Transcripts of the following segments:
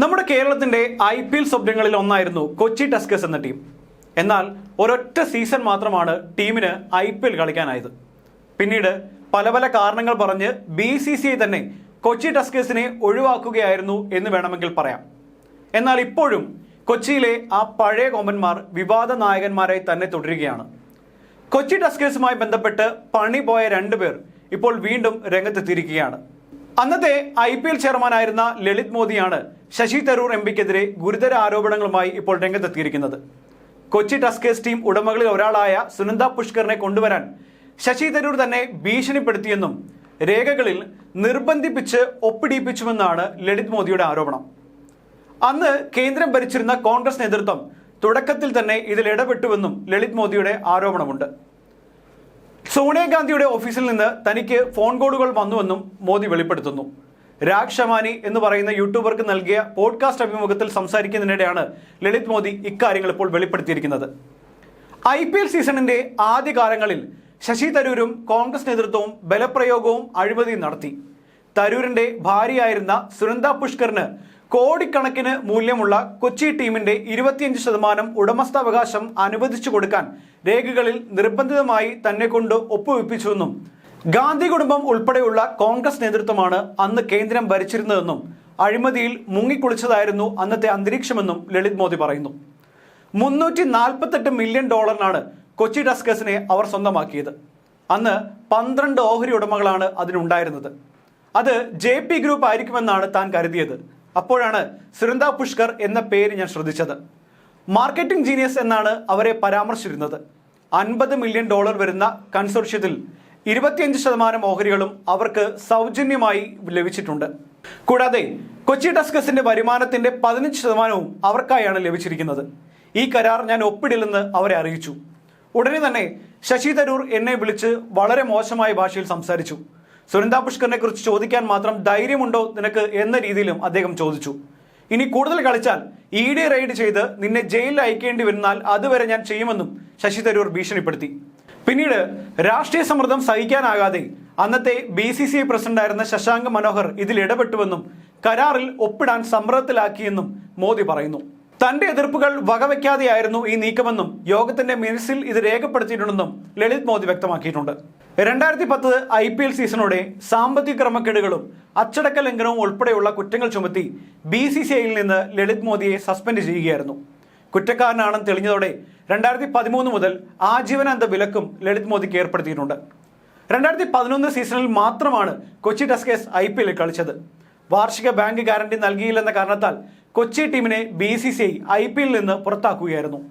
നമ്മുടെ കേരളത്തിന്റെ I P L സ്വപ്നങ്ങളിൽ ഒന്നായിരുന്നു കൊച്ചി ടസ്കേഴ്സ് എന്ന ടീം. എന്നാൽ ഒരൊറ്റ സീസൺ മാത്രമാണ് ടീമിന് ഐ പി എൽ കളിക്കാനായത്. പിന്നീട് പല പല കാരണങ്ങൾ പറഞ്ഞ് ബി സി സി തന്നെ കൊച്ചി ടസ്കേഴ്സിനെ ഒഴിവാക്കുകയായിരുന്നു എന്ന് വേണമെങ്കിൽ പറയാം. എന്നാൽ ഇപ്പോഴും കൊച്ചിയിലെ ആ പഴയ കോമ്പന്മാർ വിവാദ നായകന്മാരായി തന്നെ തുടരുകയാണ്. കൊച്ചി ടസ്കേഴ്സുമായി ബന്ധപ്പെട്ട് പണി പോയ രണ്ടുപേർ ഇപ്പോൾ വീണ്ടും രംഗത്തെത്തിയിരിക്കുകയാണ്. അന്നത്തെ ഐ പി എൽ ചെയർമാനായിരുന്ന ലളിത് മോദിയാണ് ശശി തരൂർ എം പിക്കെതിരെ ഗുരുതര ആരോപണങ്ങളുമായി ഇപ്പോൾ രംഗത്തെത്തിയിരിക്കുന്നത്. കൊച്ചി ടസ്കേഴ്സ് ടീം ഉടമകളിൽ ഒരാളായ സുനന്ദ പുഷ്കറിനെ കൊണ്ടുവരാൻ ശശി തരൂർ തന്നെ ഭീഷണിപ്പെടുത്തിയെന്നും രേഖകളിൽ നിർബന്ധിപ്പിച്ച് ഒപ്പിടിപ്പിച്ചുവെന്നാണ് ലളിത് മോദിയുടെ ആരോപണം. അന്ന് കേന്ദ്രം ഭരിച്ചിരുന്ന കോൺഗ്രസ് നേതൃത്വം തുടക്കത്തിൽ തന്നെ ഇതിൽ ഇടപെട്ടുവെന്നും ലളിത് മോദിയുടെ ആരോപണമുണ്ട്. സോണിയാഗാന്ധിയുടെ ഓഫീസിൽ നിന്ന് തനിക്ക് ഫോൺ കോളുകൾ വന്നുവെന്നും മോദി വെളിപ്പെടുത്തുന്നു. രാഗ് ഷമാനി എന്ന് പറയുന്ന യൂട്യൂബർക്ക് നൽകിയ പോഡ്കാസ്റ്റ് അഭിമുഖത്തിൽ സംസാരിക്കുന്നതിനിടെയാണ് ലളിത് മോദി ഇക്കാര്യങ്ങൾ ഇപ്പോൾ വെളിപ്പെടുത്തിയിരിക്കുന്നത്. ഐ പി എൽ സീസണിന്റെ ആദ്യകാലങ്ങളിൽ ശശി തരൂരും കോൺഗ്രസ് നേതൃത്വവും ബലപ്രയോഗവും അഴിമതിയും നടത്തി. തരൂരിന്റെ ഭാര്യയായിരുന്ന സുനന്ദ പുഷ്കറിന് കോടിക്കണക്കിന് മൂല്യമുള്ള കൊച്ചി ടീമിന്റെ ഇരുപത്തിയഞ്ച് ശതമാനം ഉടമസ്ഥാവകാശം അനുവദിച്ചു കൊടുക്കാൻ രേഖകളിൽ നിർബന്ധിതമായി തന്നെ കൊണ്ട് ഒപ്പുവെപ്പിച്ചുവെന്നും ഗാന്ധി കുടുംബം ഉൾപ്പെടെയുള്ള കോൺഗ്രസ് നേതൃത്വമാണ് അന്ന് കേന്ദ്രം ഭരിച്ചിരുന്നതെന്നും അഴിമതിയിൽ മുങ്ങിക്കുളിച്ചതായിരുന്നു അന്നത്തെ അന്തരീക്ഷമെന്നും ലളിത് മോദി പറയുന്നു. മുന്നൂറ്റി നാൽപ്പത്തെട്ട് മില്യൺ ഡോളറിനാണ് കൊച്ചി ഡസ്കസിനെ അവർ സ്വന്തമാക്കിയത്. അന്ന് പന്ത്രണ്ട് ഓഹരി ഉടമകളാണ് അതിനുണ്ടായിരുന്നത്. അത് ജെ പി ഗ്രൂപ്പ് ആയിരിക്കുമെന്നാണ് താൻ കരുതിയത്. അപ്പോഴാണ് സുരന്ദ പുഷ്കർ എന്ന പേര് ഞാൻ ശ്രദ്ധിച്ചത്. മാർക്കറ്റിംഗ് ജീനിയസ് എന്നാണ് അവരെ പരാമർശിച്ചിരുന്നത്. അൻപത് മില്യൺ ഡോളർ വരുന്ന കൺസോർഷ്യത്തിൽ ഇരുപത്തിയഞ്ച് ശതമാനം ഓഹരികളും അവർക്ക് സൗജന്യമായി ലഭിച്ചിട്ടുണ്ട്. കൂടാതെ കൊച്ചി ടസ്കസിന്റെ വരുമാനത്തിന്റെ പതിനഞ്ച് ശതമാനവും അവർക്കായാണ് ലഭിച്ചിരിക്കുന്നത്. ഈ കരാർ ഞാൻ ഒപ്പിടില്ലെന്ന് അവരെ അറിയിച്ചു. ഉടനെ തന്നെ ശശി തരൂർ എന്നെ വിളിച്ച് വളരെ മോശമായ ഭാഷയിൽ സംസാരിച്ചു. സുനന്ദ പുഷ്കറിനെ കുറിച്ച് ചോദിക്കാൻ മാത്രം ധൈര്യമുണ്ടോ നിനക്ക് എന്ന രീതിയിലും അദ്ദേഹം ചോദിച്ചു. ഇനി കൂടുതൽ കളിച്ചാൽ ഇ ഡി റെയ്ഡ് ചെയ്ത് നിന്നെ ജയിലിൽ അയക്കേണ്ടി വരുന്നാൽ അതുവരെ ഞാൻ ചെയ്യുമെന്നും ശശി തരൂർ ഭീഷണിപ്പെടുത്തി. പിന്നീട് രാഷ്ട്രീയ സമ്മർദ്ദം സഹിക്കാനാകാതെ അന്നത്തെ ബി സി സി ഐ പ്രസിഡന്റായിരുന്ന ശശാങ്ക് മനോഹർ ഇതിൽ ഇടപെട്ടുവെന്നും കരാറിൽ ഒപ്പിടാൻ സമ്മർദ്ദത്തിലാക്കിയെന്നും മോദി പറയുന്നു. തന്റെ എതിർപ്പുകൾ വകവയ്ക്കാതെയായിരുന്നു ഈ നീക്കമെന്നും യോഗത്തിന്റെ മിനിസിൽ ഇത് രേഖപ്പെടുത്തിയിട്ടുണ്ടെന്നും ലളിത് മോദി വ്യക്തമാക്കിയിട്ടുണ്ട്. രണ്ടായിരത്തി പത്ത് ഐ പി എൽ സീസണോടെ സാമ്പത്തിക ക്രമക്കേടുകളും അച്ചടക്ക ലംഘനവും ഉൾപ്പെടെയുള്ള കുറ്റങ്ങൾ ചുമത്തി ബി സി സി ഐയിൽ നിന്ന് ലളിത് മോദിയെ സസ്പെൻഡ് ചെയ്യുകയായിരുന്നു. കുറ്റക്കാരനാണെന്ന് തെളിഞ്ഞതോടെ രണ്ടായിരത്തി പതിമൂന്ന് മുതൽ ആജീവനാന്ത വിലക്കും ലളിത് മോദിക്ക് ഏർപ്പെടുത്തിയിട്ടുണ്ട്. രണ്ടായിരത്തി പതിനൊന്ന് സീസണിൽ മാത്രമാണ് കൊച്ചി ടസ്കേഴ്സ് ഐ പി എല്ലിൽ കളിച്ചത്. വാർഷിക ബാങ്ക് ഗ്യാരണ്ടി നൽകിയില്ലെന്ന കാരണത്താൽ കൊച്ചി ടീമിനെ B C C I P എല്ലിൽ നിന്ന് പുറത്താക്കുകയായിരുന്നു.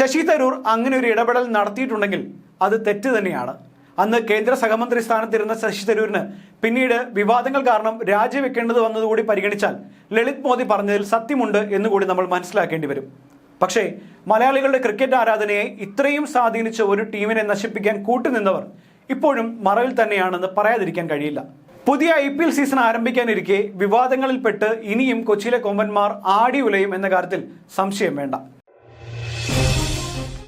ശശി തരൂർ അങ്ങനെ ഒരു ഇടപെടൽ നടത്തിയിട്ടുണ്ടെങ്കിൽ അത് തെറ്റ് തന്നെയാണ്. അന്ന് കേന്ദ്ര സഹമന്ത്രി സ്ഥാനത്തിരുന്ന ശശി തരൂരിന് പിന്നീട് വിവാദങ്ങൾ കാരണം രാജിവെക്കേണ്ടത് വന്നതുകൂടി പരിഗണിച്ചാൽ ലളിത് മോദി പറഞ്ഞതിൽ സത്യമുണ്ട് എന്നുകൂടി നമ്മൾ മനസ്സിലാക്കേണ്ടി വരും. പക്ഷേ മലയാളികളുടെ ക്രിക്കറ്റ് ആരാധനയെ ഇത്രയും സ്വാധീനിച്ച ഒരു ടീമിനെ നശിപ്പിക്കാൻ കൂട്ടുനിന്നവർ ഇപ്പോഴും മറവിൽ തന്നെയാണെന്ന് പറയാതിരിക്കാൻ കഴിയില്ല. പുതിയ ഐ പി എൽ സീസൺ ആരംഭിക്കാനിരിക്കെ വിവാദങ്ങളിൽപ്പെട്ട് ഇനിയും കൊച്ചിയിലെ കൊമ്പന്മാർ ആടി ഉലയും എന്ന കാര്യത്തിൽ സംശയം വേണ്ട.